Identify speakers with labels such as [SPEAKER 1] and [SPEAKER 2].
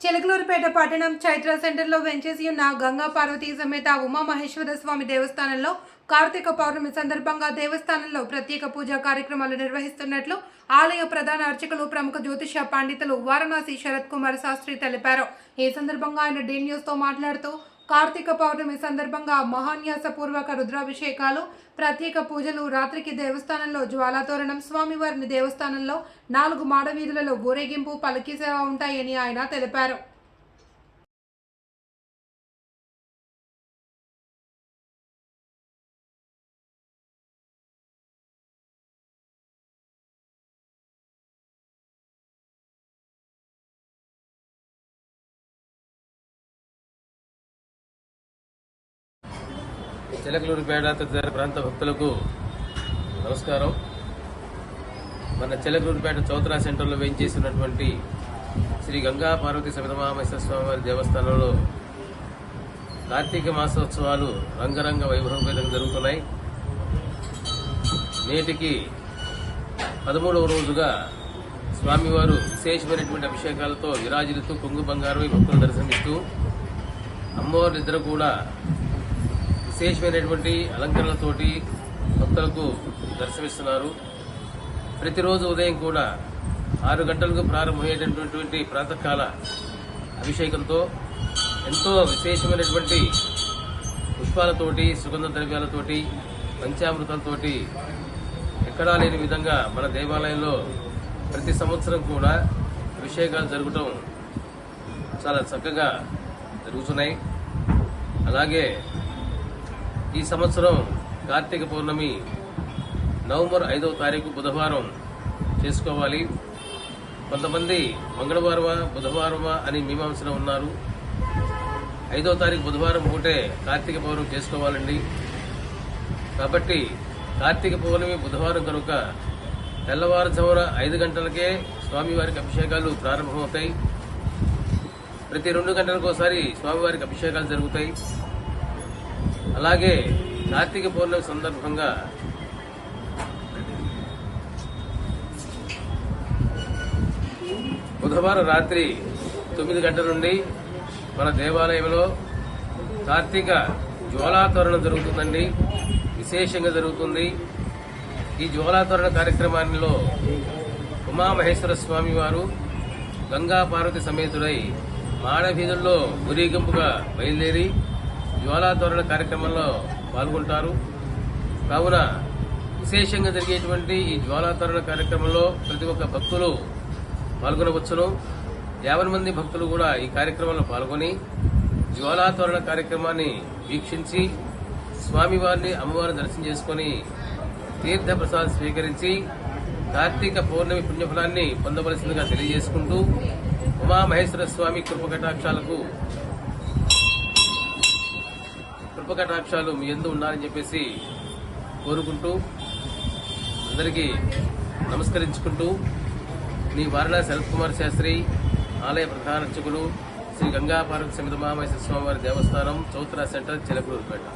[SPEAKER 1] చిలకలూరుపేట పట్టణం చైత్ర సెంటర్లో వెంచేసి ఉన్న గంగా పార్వతీ సమేత ఉమామహేశ్వర స్వామి దేవస్థానంలో కార్తీక పౌర్ణమి సందర్భంగా దేవస్థానంలో ప్రత్యేక పూజా కార్యక్రమాలు నిర్వహిస్తున్నట్లు ఆలయ ప్రధాన అర్చకులు ప్రముఖ జ్యోతిష పండితులు వారణాసి శరత్ కుమార్ శాస్త్రి తెలిపారు. ఈ సందర్భంగా ఆయన డీన్యూస్తో మాట్లాడుతూ కార్తీక పౌర్ణమి సందర్భంగా మహాన్యాసపూర్వక రుద్రాభిషేకాలు ప్రత్యేక పూజలు రాత్రికి దేవస్థానంలో జ్వాలాతోరణం స్వామివారిని దేవస్థానంలో నాలుగు మాడవీధులలో ఊరేగింపు పలకీ సేవ ఉంటాయని ఆయన తెలిపారు.
[SPEAKER 2] చిలకలూరుపేట తదితర ప్రాంత భక్తులకు నమస్కారం. మన చిలకలూరుపేట చౌత్రా సెంటర్లో వేయించేసినటువంటి శ్రీ గంగా పార్వతి సమితమహామేశ్వర స్వామివారి దేవస్థానంలో కార్తీక మాసోత్సవాలు రంగరంగ వైభవంగా జరుగుతున్నాయి. నేటికి పదమూడవ రోజుగా స్వామివారు విశేషమైనటువంటి అభిషేకాలతో విరాజిలుతూ కొంగు బంగారు భక్తులు దర్శనమిస్తూ అమ్మవారి నిద్ర కూడా విశేషమైనటువంటి అలంకరణలతోటి భక్తులకు దర్శనమిస్తున్నారు. ప్రతిరోజు ఉదయం కూడా ఆరు గంటలకు ప్రారంభమయ్యేటటువంటి ప్రాతకాల అభిషేకంతో ఎంతో విశేషమైనటువంటి పుష్పాలతోటి సుగంధ ద్రవ్యాలతోటి పంచామృతాలతోటి ఎక్కడా లేని విధంగా మన దేవాలయంలో ప్రతి సంవత్సరం కూడా అభిషేకాలు జరగటం చాలా చక్కగా జరుగుతున్నాయి. అలాగే ఈ సంవత్సరం కార్తీక పౌర్ణమి నవంబర్ ఐదవ తారీఖు బుధవారం చేసుకోవాలి. కొంతమంది మంగళవారమా బుధవారమా అని మీమాంసన ఉన్నారు. ఐదవ తారీఖు బుధవారం పూటే కార్తీక పౌర్ణమి చేసుకోవాలండి. కాబట్టి కార్తీక పౌర్ణమి బుధవారం కనుక తెల్లవారుజామున ఐదు గంటలకే స్వామివారికి అభిషేకాలు ప్రారంభమవుతాయి. ప్రతి రెండు గంటలకు ఒకసారి స్వామివారికి అభిషేకాలు జరుగుతాయి. అలాగే కార్తీక పౌర్ణమి సందర్భంగా బుధవారం రాత్రి తొమ్మిది గంటల నుండి మన దేవాలయంలో కార్తీక జ్వాలాతోరణ జరుగుతుందండి. విశేషంగా జరుగుతుంది. ఈ జ్వాలాతోరణ కార్యక్రమాల్లో ఉమామహేశ్వర స్వామి వారు గంగా పార్వతి సమేతుడై మాడవీధుల్లో గురిగింపుగా బయలుదేరి జ్వాలాతోరణ కార్యక్రమంలో పాల్గొంటారు. కావున విశేషంగా జరిగేటువంటి ఈ జ్వాలాధోరణ కార్యక్రమంలో ప్రతి ఒక్క భక్తులు పాల్గొనవచ్చును. యాభై మంది భక్తులు కూడా ఈ కార్యక్రమంలో పాల్గొని జ్వాలాతోరణ కార్యక్రమాన్ని వీక్షించి స్వామివారిని అమ్మవారిని దర్శనం చేసుకుని తీర్థప్రసాదం స్వీకరించి కార్తీక పౌర్ణమి పుణ్యఫలాన్ని పొందవలసిందిగా తెలియజేసుకుంటూ ఉమామహేశ్వర స్వామి కృపకటాక్షాలకు కృపకటాక్షాలు మీ ఎందు ఉన్నారని చెప్పేసి కోరుకుంటూ అందరికీ నమస్కరించుకుంటూ నీ వారణాసి శరత్ కుమార్ శాస్త్రి ఆలయ ప్రధాన అర్చకులు శ్రీ గంగా పార్వతి సమిత మహామహేశ్వర స్వామివారి దేవస్థానం చౌత్ర సెంటర్ చిలకూరుపేట